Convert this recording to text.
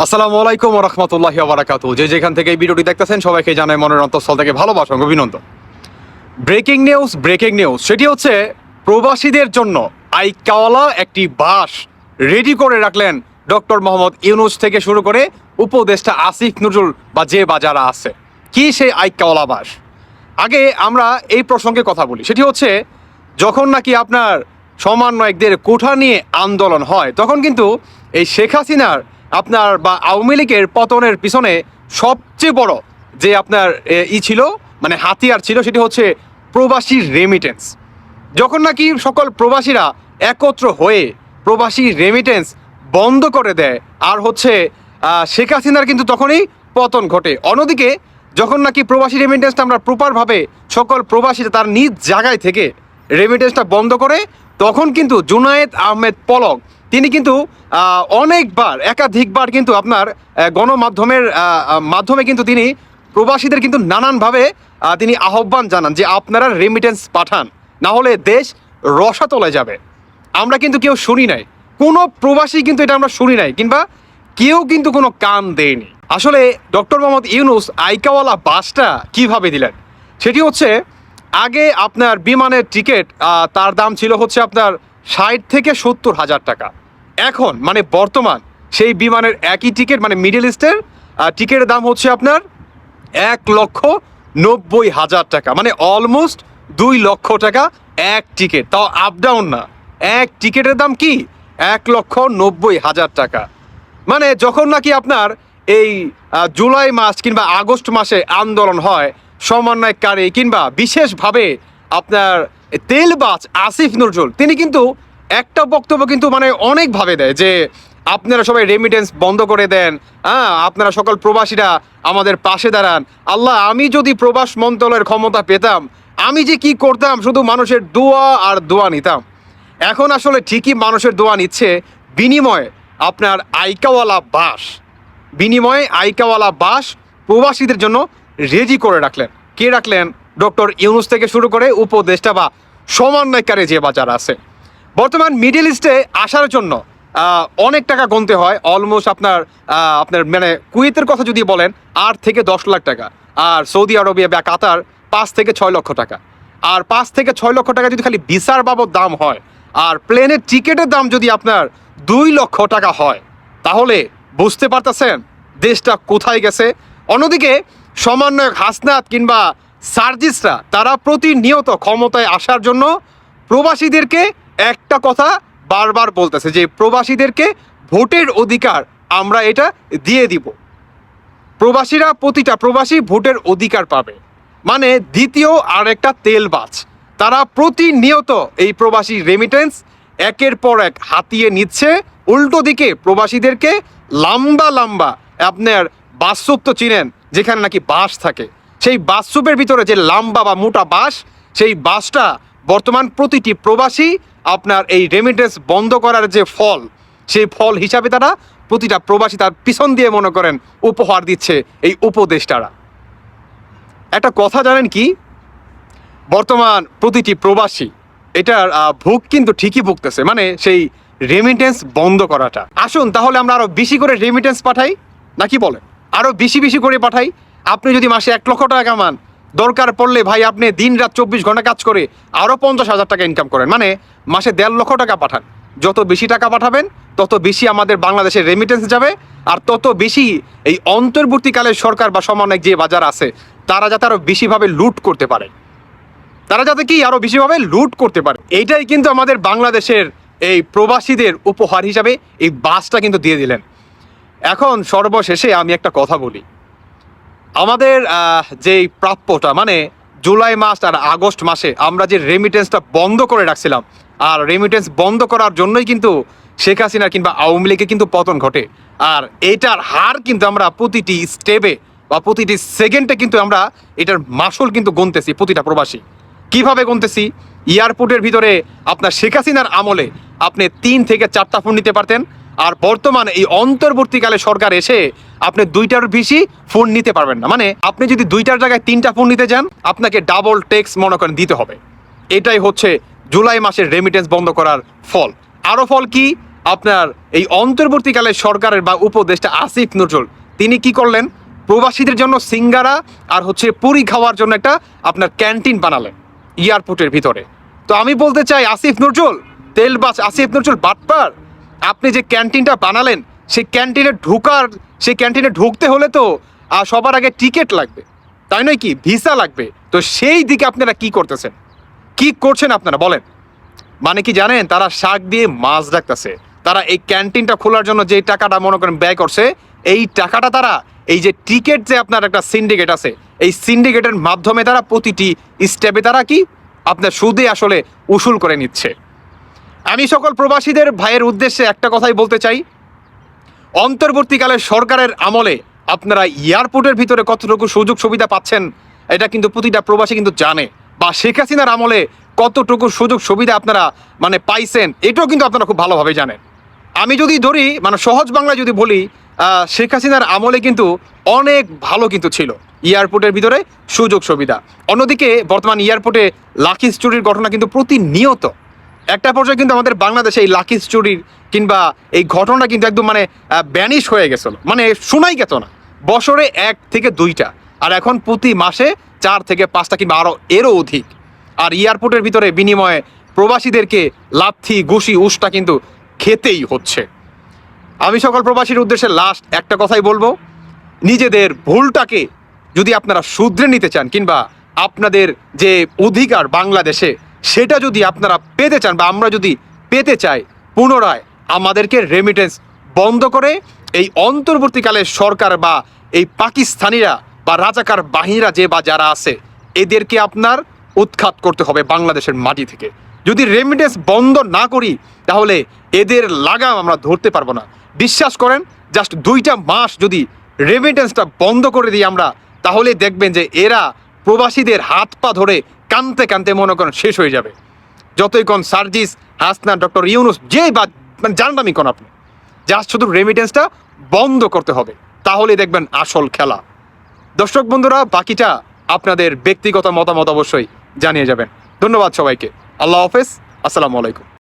আসসালামু আলাইকুম রহমতুল্লাহি বারাকাতু যে যেখান থেকে এই ভিডিওটি দেখতেছেন, সবাইকে জানাই মনের অন্তঃস্থল থেকে ভালোবাসা অভিনন্দন। Breaking news breaking news. সেটি হচ্ছে, প্রবাসীদের জন্য আইকাওয়ালা একটি বাস রেডি করে রাখলেন ডক্টর মোহাম্মদ ইউনুস থেকে শুরু করে উপদেষ্টা আসিফ নজরুল বা যে বাজারা আছে। কি সেই আইকাওয়ালা বাস? আগে আমরা এই প্রসঙ্গে কথা বলি। সেটি হচ্ছে, যখন নাকি আপনার সমন্বয়কদের কোঠা নিয়ে আন্দোলন হয়, তখন কিন্তু এই শেখ হাসিনার আপনার বা আওয়ামী লীগের পতনের পিছনে সবচেয়ে বড় যে আপনার ই ছিল মানে হাতিয়ার ছিল, সেটি হচ্ছে প্রবাসী রেমিটেন্স যখন নাকি সকল প্রবাসীরা একত্র হয়ে প্রবাসী রেমিটেন্স বন্ধ করে দেয়, আর হচ্ছে শেখ হাসিনার কিন্তু তখনই পতন ঘটে। অন্যদিকে, যখন নাকি প্রবাসী রেমিটেন্সটা আমরা প্রপারভাবে সকল প্রবাসীরা তার নিজ জায়গায় থেকে রেমিটেন্সটা বন্ধ করে, তখন কিন্তু জুনায়েদ আহমেদ পলক তিনি কিন্তু অনেকবার, একাধিকবার কিন্তু আপনার গণমাধ্যমের মাধ্যমে কিন্তু তিনি প্রবাসীদের কিন্তু নানানভাবে তিনি আহ্বান জানান যে আপনারা রেমিটেন্স পাঠান, না হলে দেশ রসাতলে যাবে। আমরা কিন্তু কেউ শুনি নাই। কোনো প্রবাসী কিন্তু এটা আমরা শুনি নাই, কিংবা কেউ কিন্তু কোনো কান দেয়নি। আসলে ডক্টর মোহাম্মদ ইউনুস আইকাওয়ালা বাসটা কীভাবে দিলেন? সেটি হচ্ছে, আগে আপনার বিমানের টিকিট তার দাম ছিল হচ্ছে আপনার ষাট থেকে সত্তর হাজার টাকা। এখন মানে বর্তমান, সেই বিমানের একই টিকিট মানে মিডল ইস্টের টিকিটের দাম হচ্ছে আপনার এক লক্ষ নব্বই হাজার টাকা মানে অলমোস্ট দুই লক্ষ টাকা এক টিকিট, তাও আপ ডাউন না। এক টিকিটের দাম কি? এক লক্ষ নব্বই হাজার টাকা। মানে যখন নাকি আপনার এই জুলাই মাস কিংবা আগস্ট মাসে আন্দোলন হয়, সমন্বয়কারী কিংবা বিশেষভাবে আপনার তেলবাজ আসিফ নজরুল, তিনি কিন্তু একটা বক্তব্য কিন্তু মানে অনেকভাবে দেয় যে আপনারা সবাই রেমিটেন্স বন্ধ করে দেন হ্যাঁ আপনারা সকল প্রবাসীরা আমাদের পাশে দাঁড়ান। আল্লাহ, আমি যদি প্রবাস মন্ত্রণালয়ের ক্ষমতা পেতাম, আমি যে কি করতাম? শুধু মানুষের দোয়া আর দোয়া নিতাম। এখন আসলে ঠিকই মানুষের দোয়া নিচ্ছে। বিনিময়ে আপনার আইকাওয়ালা বাস, বিনিময়ে আইকাওয়ালা বাস প্রবাসীদের জন্য রেডি করে রাখলেন। কে রাখলেন? ডক্টর ইউনুস থেকে শুরু করে উপদেষ্টা বা সমন্বয়কারী যে বাজার আছে। বর্তমান মিডল ইস্টে আসার জন্য অনেক টাকা গুনতে হয় অলমোস্ট আপনার আপনার মানে কুয়েতের কথা যদি বলেন, আট থেকে দশ লাখ টাকা। আর সৌদি আরবিয়া বা কাতার পাঁচ থেকে ছয় লক্ষ টাকা। আর পাঁচ থেকে ছয় লক্ষ টাকা যদি খালি ভিসার বাবদ দাম হয়, আর প্লেনের টিকিটের দাম যদি আপনার দুই লক্ষ টাকা হয়, তাহলে বুঝতে পারতেছেন দেশটা কোথায় গেছে। অন্যদিকে সমন্বয়ক হাসনাত কিংবা সার্জিসরা, তারা প্রতিনিয়ত ক্ষমতায় আসার জন্য প্রবাসীদেরকে একটা কথা বারবার বলতেছে যে প্রবাসীদেরকে ভোটের অধিকার আমরা এটা দিয়ে দিব। প্রবাসীরা প্রতিটা প্রবাসী ভোটের অধিকার পাবে। মানে দ্বিতীয় আর একটা তেলবাজ। তারা প্রতিনিয়ত এই প্রবাসী রেমিটেন্স একের পর এক হাতিয়ে নিচ্ছে। উল্টো দিকে প্রবাসীদেরকে লম্বা লম্বা আপনার বাসুপ তো চিনেন, যেখানে নাকি বাস থাকে। সেই বাসুপের ভিতরে যে লম্বা বা মোটা বাস সেই বাসটা বর্তমান প্রতিটি প্রবাসী আপনার এই রেমিটেন্স বন্ধ করার যে ফল, সেই ফল হিসাবে তারা প্রতিটা প্রবাসী তার পিছন দিয়ে মনে করেন উপহার দিচ্ছে এই উপদেষ্টারা। একটা কথা জানেন কি? বর্তমান প্রতিটি প্রবাসী এটার ভোগ কিন্তু ঠিকই ভুগতেছে মানে সেই রেমিটেন্স বন্ধ করাটা। আসুন তাহলে আমরা আরও বেশি করে রেমিটেন্স পাঠাই, নাকি বলেন? আরও বেশি বেশি করে পাঠাই। আপনি যদি মাসে এক লক্ষ টাকা কামান দরকার পড়লে ভাই আপনি দিন রাত চব্বিশ ঘণ্টা কাজ করে আরও পঞ্চাশ হাজার টাকা ইনকাম করেন। মানে মাসে দেড় লক্ষ টাকা পাঠান। যত বেশি টাকা পাঠাবেন, তত বেশি আমাদের বাংলাদেশের রেমিটেন্স যাবে, আর তত বেশি এই অন্তর্বর্তীকালে সরকার বা সমন্বয়ক যে বাজার আছে, তারা যাতে আরও বেশিভাবে লুট করতে পারে। তারা যাতে কি আরও বেশিভাবে লুট করতে পারে। এইটাই কিন্তু আমাদের বাংলাদেশের এই প্রবাসীদের উপহার হিসাবে এই বাসটা কিন্তু দিয়ে দিলেন। এখন সর্বশেষে আমি একটা কথা বলি। আমাদের যেই প্রাপ্যটা মানে জুলাই মাস আর আগস্ট মাসে আমরা যে রেমিটেন্সটা বন্ধ করে রাখছিলাম, আর রেমিটেন্স বন্ধ করার জন্যই কিন্তু শেখ হাসিনা কিংবা আওয়ামী লীগে কিন্তু পতন ঘটে। আর এটার হার কিন্তু আমরা প্রতিটি স্টেপে বা প্রতিটি সেকেন্ডে কিন্তু আমরা এটার মাসুল কিন্তু গুনতেছি প্রতিটা প্রবাসী। কীভাবে গুনতেছি? এয়ারপোর্টের ভিতরে আপনার শেখ হাসিনার আমলে আপনি তিন থেকে চারটা ফোন নিতে পারতেন আর বর্তমানে এই অন্তর্বর্তীকালে সরকার এসে আপনি দুইটার বেশি ফোন নিতে পারবেন না। মানে আপনি যদি দুইটার জায়গায় তিনটা ফোন নিতে যান, আপনাকে ডাবল টেক্স মনে করেন দিতে হবে। এটাই হচ্ছে জুলাই মাসের রেমিটেন্স বন্ধ করার ফল। আরও ফল কি? আপনার এই অন্তর্বর্তীকালে সরকারের বা উপদেষ্টা আসিফ নজরুল, তিনি কি করলেন? প্রবাসীদের জন্য সিঙ্গারা আর হচ্ছে পুরি খাওয়ার জন্য একটা আপনার ক্যান্টিন বানালেন এয়ারপোর্টের ভিতরে। তো আমি বলতে চাই, আসিফ নজরুল তেলবাস আসিফ নজরুল, বাটপার। আপনি যে ক্যান্টিনটা বানালেন, সেই ক্যান্টিনে ঢোকার, সেই ক্যান্টিনে ঢুকতে হলে তো সবার আগে টিকিট লাগবে। তাই নয় কি? ভিসা লাগবে। তো সেই দিকে আপনারা কি করতেছেন? কি করছেন আপনারা? বলেন। মানে কি জানেন? তারা শাক দিয়ে মাছ রাখতেছে। তারা এই ক্যান্টিনটা খোলার জন্য যে টাকাটা মনে করেন ব্যয় করছে, এই টাকাটা তারা, এই যে টিকিট যে আপনার একটা সিন্ডিকেট আছে, এই সিন্ডিকেটের মাধ্যমে তারা প্রতিটি স্টেপে তারা কি? আপনার সুদে আসলে উসুল করে নিচ্ছে। আমি সকল প্রবাসীদের ভাইয়ের উদ্দেশ্যে একটা কথাই বলতে চাই। অন্তর্বর্তীকালে সরকারের আমলে আপনারা এয়ারপোর্টের ভিতরে কতটুকু সুযোগ সুবিধা পাচ্ছেন, এটা কিন্তু প্রতিটা প্রবাসী কিন্তু জানে। বা শেখ হাসিনার আমলে কতটুকু সুযোগ সুবিধা আপনারা মানে পাইছেন, এটাও কিন্তু আপনারা খুব ভালোভাবে জানেন। আমি যদি ধরি মানে সহজ বাংলা যদি বলি শেখ হাসিনার আমলে কিন্তু অনেক ভালো কিন্তু ছিল এয়ারপোর্টের ভিতরে সুযোগ সুবিধা। অন্যদিকে বর্তমান এয়ারপোর্টে লাকিস চুরির ঘটনা কিন্তু প্রতিনিয়ত একটা পর্যায়ে কিন্তু আমাদের বাংলাদেশে এই লাকিস চুরির কিংবা এই ঘটনা কিন্তু একদম মানে ব্যানিশ হয়ে গেছিল। মানে শোনাই গেত না। বছরে এক থেকে দুইটা। আর এখন প্রতি মাসে চার থেকে পাঁচটা কিংবা আরও এরও অধিক। আর এয়ারপোর্টের ভিতরে বিনিময়ে প্রবাসীদেরকে লাথি, ঘুষি, উষ্টা কিন্তু খেতেই হচ্ছে। আমি সকল প্রবাসীর উদ্দেশ্যে লাস্ট একটা কথাই বলব। নিজেদের ভুলটাকে যদি আপনারা শুধরে নিতে চান কিংবা আপনাদের যে অধিকার বাংলাদেশে সেটা যদি আপনারা পেতে চান বা আমরা যদি পেতে চাই, পুনরায় আমাদেরকে রেমিটেন্স বন্ধ করে এই অন্তর্বর্তীকালে সরকার বা এই পাকিস্তানিরা বা রাজাকার বাহিনীরা যে বা যারা আছে, এদেরকে আপনার উৎখাত করতে হবে বাংলাদেশের মাটি থেকে। যদি রেমিটেন্স বন্ধ না করি, তাহলে এদের লাগাম আমরা ধরতে পারব না। বিশ্বাস করেন জাস্ট দুইটা মাস যদি রেমিটেন্সটা বন্ধ করে দিই আমরা, তাহলে দেখবেন যে এরা প্রবাসীদের হাত পা ধরে কানতে কানতে মনে করেন শেষ হয়ে যাবে। যতই কোন সার্জিস হাসনা ডক্টর ইউনুস, যেই বা মানে জানলামই কোন আপনি জাস্ট শুধু রেমিটেন্সটা বন্ধ করতে হবে তাহলে দেখবেন আসল খেলা। দর্শক বন্ধুরা, বাকিটা আপনাদের ব্যক্তিগত মতামত অবশ্যই জানিয়ে যাবেন। ধন্যবাদ সবাইকে। আল্লাহ হাফেজ। আসসালামু আলাইকুম।